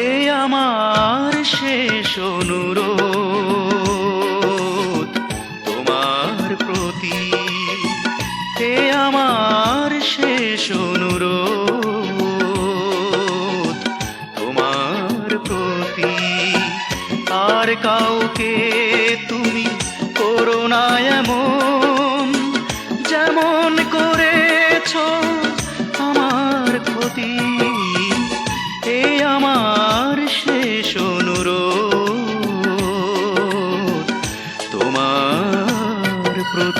এ আমার শেষ অনুরোধ। তোমার প্রতি এ আমার শেষ অনুরোধ। তোমার প্রতি আর কাউকে তুমি করো না এমন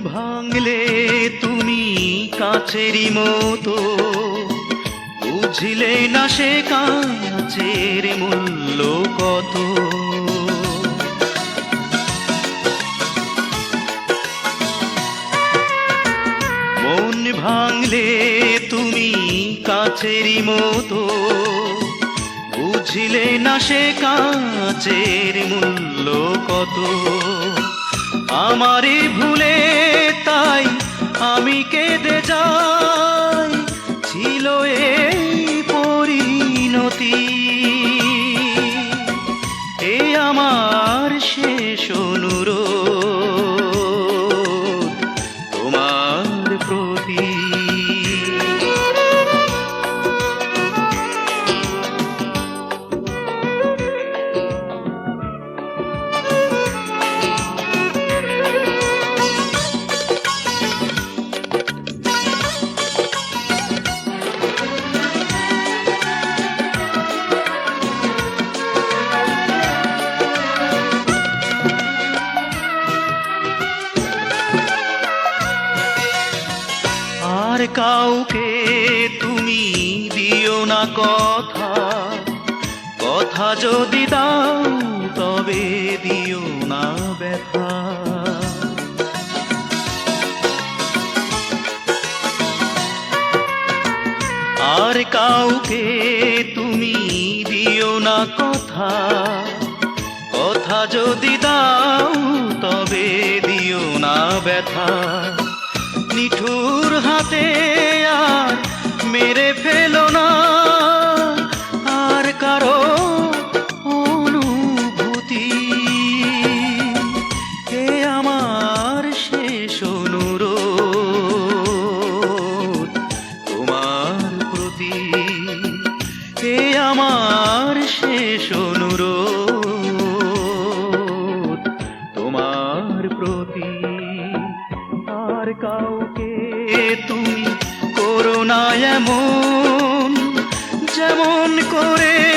ভাঙলে তুমি কাছেরই মতো। বুঝলে না সে কাছের মূল্য কত। মন ভাঙলে তুমি কাছেরই মতো। বুঝলে না সে কাছের মূল্য কত। আমারই ভুলে তাই আমি কেঁদে যাই। ছিল এই পরিণতি। এ আমার আর কাউকে তুমি দিও না কথা। কথা যদি দাও, তবে দিও না ব্যথা। আর কাউকে তুমি দিও না কথা। কথা যদি দাও, তবে দিও না ব্যথা। নিঠুর হাতে আর মেরে ফেলো না। আর কারও অনুভূতি। হে আমার শেষ অনুরোধ, তোমার প্রতি। হে আমার শেষ আর কাউকে তুমি করো না এমন যেমন করেছ